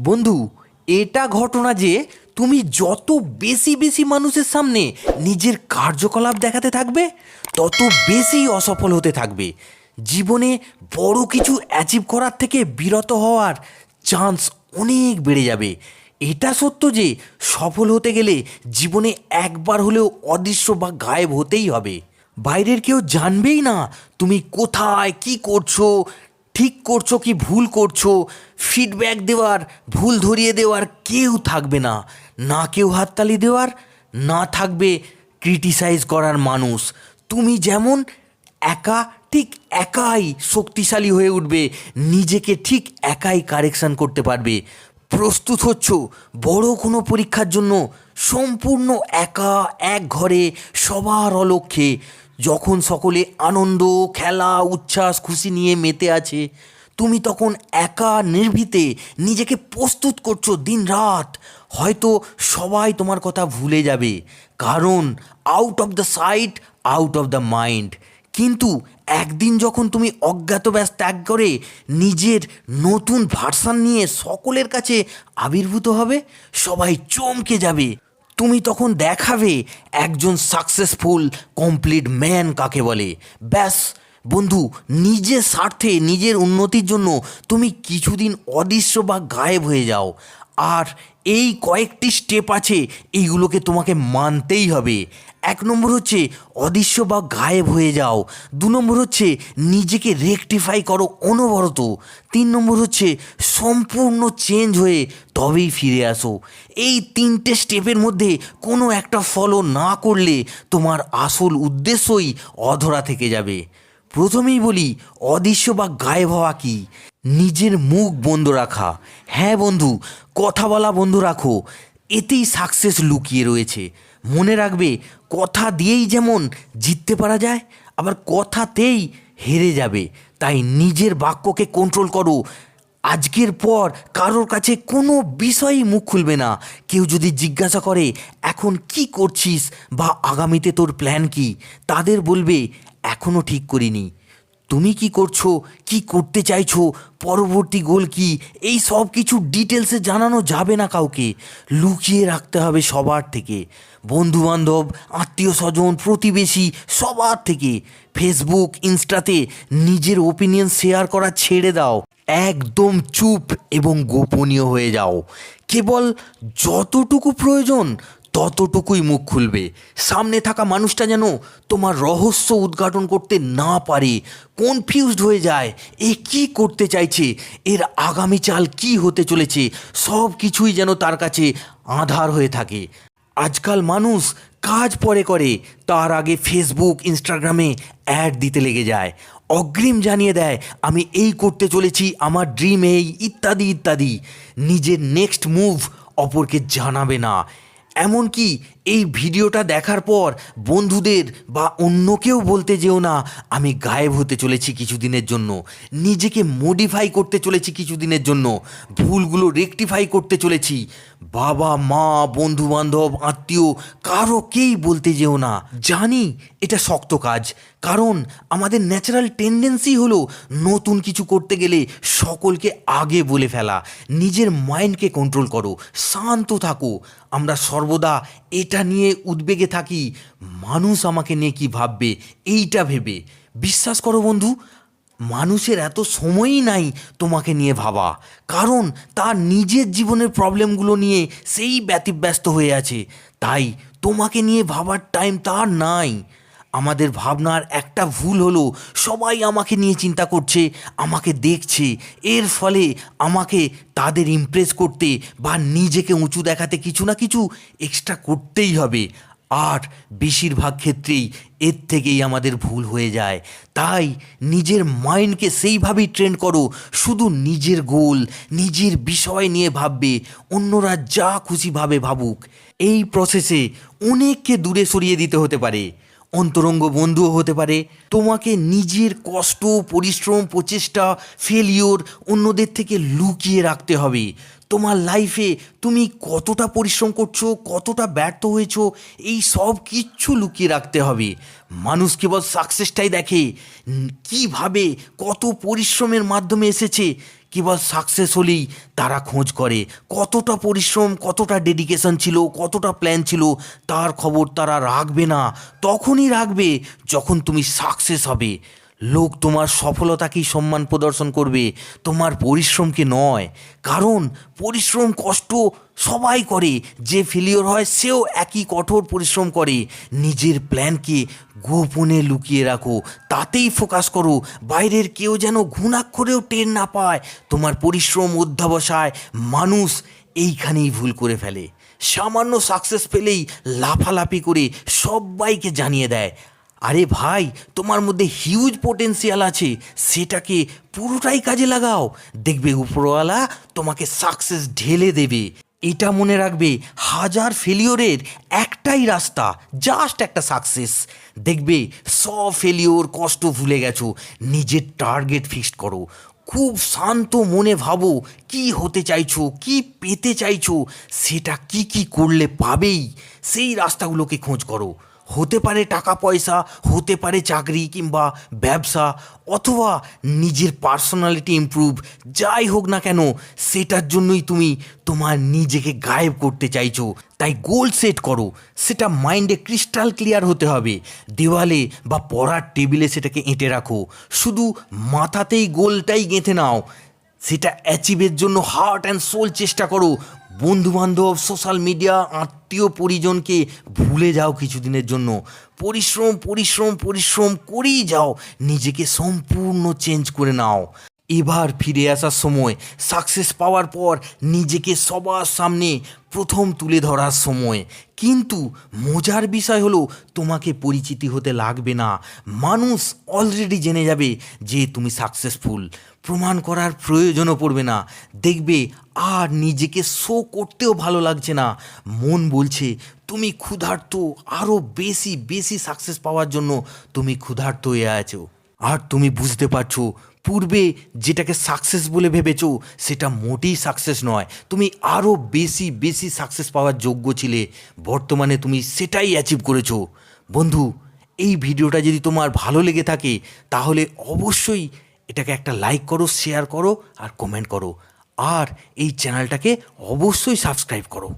বন্ধু, এটা ঘটনা যে তুমি যত বেশি বেশি মানুষের সামনে নিজের কার্যকলাপ দেখাতে থাকবে, তত বেশি অসফল হতে থাকবে। জীবনে বড় কিছু অ্যাচিভ করার থেকে বিরত হওয়ার চান্স অনেক বেড়ে যাবে। এটা সত্য যে সফল হতে গেলে জীবনে একবার হলেও অদৃশ্য বা গায়েব হতেই হবে। বাইরের কেউ জানবেই না তুমি কোথায়, কি করছ ঠিক করছ কি ভুল করছ? ফিডব্যাক দেওয়ার, ভুল ধরিয়ে দেওয়ার কেউ থাকবে না। না কেউ হাততালি দেওয়ার, না থাকবে ক্রিটিসাইজ করার মানুষ। তুমি যেমন একা, ঠিক একাই শক্তিশালী হয়ে উঠবে, নিজেকে ঠিক একাই কারেকশন করতে পারবে। প্রস্তুত হচ্ছ, বড় কোনো পরীক্ষার জন্য সম্পূর্ণ একা, এক ঘরে, সবার অলক্ষ্যে যখন সকলে আনন্দ, খেলা, উচ্ছ্বাস, খুশি নিয়ে মেতে আছে, তুমি তখন একা নির্ভীতে নিজেকে প্রস্তুত করছ দিন রাত হয়তো সবাই তোমার কথা ভুলে যাবে, কারণ out of the sight out of the mind কিন্তু একদিন যখন তুমি অজ্ঞাত ব্যাস ত্যাগ করে নিজের নতুন ভার্সান নিয়ে সকলের কাছে আবির্ভূত হবে, সবাই চমকে যাবে। তুমি তখন দেখাবে একজন সাকসেসফুল কমপ্লিট ম্যান কাকে বলে। ব্যাস, বন্ধু, নিজের স্বার্থে, নিজের উন্নতির জন্য তুমি কিছুদিন অদৃশ্য বা গায়েব হয়ে যাও। আর এই কয়েকটি স্টেপ আছে, এইগুলোকে তোমাকে মানতেই হবে। এক নম্বর হচ্ছে, অদৃশ্য বা গায়েব হয়ে যাও। দু নম্বর হচ্ছে, নিজেকে রেকটিফাই করো অনবরত। তিন নম্বর হচ্ছে, সম্পূর্ণ চেঞ্জ হয়ে তবেই ফিরে আসো। এই তিনটে স্টেপের মধ্যে কোনো একটা ফলো না করলে তোমার আসল উদ্দেশ্যই অধরা থেকে যাবে। প্রথমেই বলি, অদৃশ্য বা গায়েব হওয়া কি? নিজের মুখ বন্ধ রাখা। হ্যাঁ বন্ধু, কথা বলা বন্ধ রাখো। এতেই সাকসেস লুকিয়ে রয়েছে। মনে রাখবে, কথা দিয়েই যেমন জিততে পারা যায়, আবার কথাতেই হেরে যাবে। তাই নিজের বাক্যকে কন্ট্রোল করো। আজকের পর কারোর কাছে কোনো বিষয়ই মুখ খুলবে না। কেউ যদি জিজ্ঞাসা করে, এখন কি করছিস? বা, আগামীতে তোর প্ল্যান কি? তাদের বলবে এখনও ঠিক করিনি। তুমি কি করছ? কি করতে চাইছো? পরবর্তী গোল কি? এই সব কিছু ডিটেলসে জানানো যাবে না কাউকে। লুকিয়ে রাখতে হবে সবার থেকে। বন্ধু বান্ধব আত্মীয় স্বজন প্রতিবেশী, সবার থেকে। ফেসবুক ইনস্টাতে নিজের ওপিনিয়ন শেয়ার করা ছেড়ে দাও। একদম চুপ এবং গোপনীয় হয়ে যাও। কেবল যতটুকু প্রয়োজন ততটুকুই মুখ খুলবে। সামনে থাকা মানুষটা যেন তোমার রহস্য উদ্ঘাটন করতে না পারে। কনফিউজড হয়ে যায়, এ কি করতে চাইছে? এর আগামী চাল কি হতে চলেছে? সব কিছুই যেন তার কাছে আধার হয়ে থাকে। আজকাল মানুষ কাজ পরে করে, তার আগে ফেসবুক ইনস্টাগ্রামে অ্যাড দিতে লেগে যায়। অগ্রিম জানিয়ে দেয়, আমি এই করতে চলেছি, আমার ড্রিম এই, ইত্যাদি ইত্যাদি। নিজের নেক্সট মুভ অপরকে জানাবে না। এমনকি এই ভিডিওটা দেখার পর বন্ধুদের বা অন্যকেও বলতে যেও না, আমি গায়েব হতে চলেছি কিছুদিনের জন্য। নিজেকে মডিফাই করতে চলেছি কিছুদিনের জন্য। ভুলগুলো রেকটিফাই করতে চলেছি। বাবা, মা বন্ধু বান্ধব আত্মীয় কারোকেই বলতে যেও না। জানি এটা শক্ত কাজ, কারণ আমাদের ন্যাচারাল টেন্ডেন্সি হলো নতুন কিছু করতে গেলে সকলকে আগে বলে ফেলা। নিজের মাইন্ডকে কন্ট্রোল করো, শান্ত থাকো। আমরা সর্বদা এটা নিয়ে উদ্বেগে থাকি। মানুষ আমাকে নিয়ে কি ভাববে? এইটা ভেবে। বিশ্বাস করো বন্ধু, মানুষের এত সময়ই নাই তোমাকে নিয়ে ভাবা। কারণ তার নিজের জীবনের প্রবলেমগুলো নিয়ে সেই ব্যতিব্যস্ত হয়ে আছে। তাই তোমাকে নিয়ে ভাবার টাইম তার নাই। আমাদের ভাবনার একটা ভুল হলো। সবাই আমাকে নিয়ে চিন্তা করছে, আমাকে দেখছে। এর ফলে আমাকে তাদের ইমপ্রেস করতে বা নিজেকে উঁচু দেখাতে কিছু না কিছু এক্সট্রা করতেই হবে। আর বেশিরভাগ ক্ষেত্রেই এর থেকেই আমাদের ভুল হয়ে যায়। তাই নিজের মাইন্ডকে সেইভাবেই ট্রেন করো। শুধু নিজের গোল নিজের বিষয় নিয়ে ভাববে। অন্যরা যা খুশিভাবে ভাবুক। এই প্রসেসে অনেককে দূরে সরিয়ে দিতে হতে পারে। অন্তরঙ্গ বন্ধুও হতে পারে। তোমাকে নিজের কষ্ট, পরিশ্রম, প্রচেষ্টা ফেলিওর অন্যদের থেকে লুকিয়ে রাখতে হবে। তোমার লাইফে তুমি কতটা পরিশ্রম করছ, কতটা ব্যর্থ হয়েছো, এই সব কিচ্ছু লুকিয়ে রাখতে হবে। মানুষ কেবল সাকসেসটাই দেখে। কীভাবে কত পরিশ্রমের মাধ্যমে এসেছে কেবল সাকসেস হলেই তারা খোঁজ করে। কতটা পরিশ্রম, কতটা ডেডিকেশন ছিল, কতটা প্ল্যান ছিল, তার খবর তারা রাখবে না। তখনই রাখবে যখন তুমি সাকসেস হবে। লোক তোমার সফলতাকেই সম্মান প্রদর্শন করবে, তোমার পরিশ্রমকে নয়। কারণ পরিশ্রম, কষ্ট সবাই করে, যে ফেলিওর হয় সেও একই কঠোর পরিশ্রম করে। নিজের প্ল্যানকে গোপনে লুকিয়ে রাখো, তাতেই ফোকাস করো। বাইরের কেউ যেন ঘুণাক্ষরেও টের না পায়, তোমার পরিশ্রম অধ্যাবসায়, মানুষ এইখানেই ভুল করে ফেলে। সামান্য সাকসেস পেলেই লাফালাফি করে সবাইকে জানিয়ে দেয় আরে ভাই, তোমার মধ্যে হিউজ পোটেন্সিয়াল আছে। সেটাকে পুরোটাই কাজে লাগাও। দেখবে উপরওয়ালা তোমাকে সাকসেস ঢেলে দেবে। এটা মনে রাখবে, হাজার ফেলিওরের একটাই রাস্তা জাস্ট একটা সাকসেস দেখবে সব ফেলিওর কষ্ট ভুলে গেছো, নিজের টার্গেট ফিক্সড করো। খুব শান্ত মনে ভাবো, কি হতে চাইছো, কি পেতে চাইছো, সেটা কি কি করলে পাবেই, সেই রাস্তাগুলোকে খোঁজ করো। হতে পারে টাকা পয়সা, হতে পারে চাকরি কিংবা ব্যবসা, অথবা নিজের পার্সোনালিটি ইমপ্রুভ যাই হোক না কেন, সেটার জন্যই তুমি তোমার নিজেকে গায়েব করতে চাইছো। তাই গোল সেট করো, সেটা মাইন্ডে ক্রিস্টাল ক্লিয়ার হতে হবে। দেওয়ালে বা পড়ার টেবিলে সেটাকে এঁটে রাখো। শুধু মাথাতেই গোলটাই গেঁথে নাও। সেটা অ্যাচিভের জন্য হার্ট অ্যান্ড সোল চেষ্টা করো। বন্ধু বান্ধব সোশ্যাল মিডিয়া আত্মীয় পরিজনকে ভুলে যাও কিছুদিনের জন্য। পরিশ্রম পরিশ্রম পরিশ্রম করেই যাও। নিজেকে সম্পূর্ণ চেঞ্জ করে নাও। এবার ফিরে আসার সময় সাকসেস পাওয়ার পর নিজেকে সবার সামনে প্রথম তুলে ধরার সময়। কিন্তু মজার বিষয় হলো, তোমাকে পরিচিতি হতে লাগবে না। মানুষ অলরেডি জেনে যাবে যে তুমি সাকসেসফুল প্রমাণ করার প্রয়োজনও পড়বে না। দেখবে আর নিজেকে শো করতেও ভালো লাগছে না। মন বলছে, তুমি ক্ষুধার্ত আরও বেশি বেশি সাকসেস পাওয়ার জন্য তুমি ক্ষুধার্ত হয়ে আছো। আর তুমি বুঝতে পারছ পূর্বে যেটাকে সাকসেস বলে ভেবেছো, সেটা মোটেই সাকসেস নয়। তুমি আরও বেশি বেশি সাকসেস পাওয়ার যোগ্য ছিলে। বর্তমানে তুমি সেটাই অ্যাচিভ করেছ। বন্ধু, এই ভিডিওটা যদি তোমার ভালো লেগে থাকে, তাহলে অবশ্যই এটাকে একটা লাইক করো শেয়ার করো আর কমেন্ট করো। আর এই চ্যানেলটাকে অবশ্যই সাবস্ক্রাইব করো।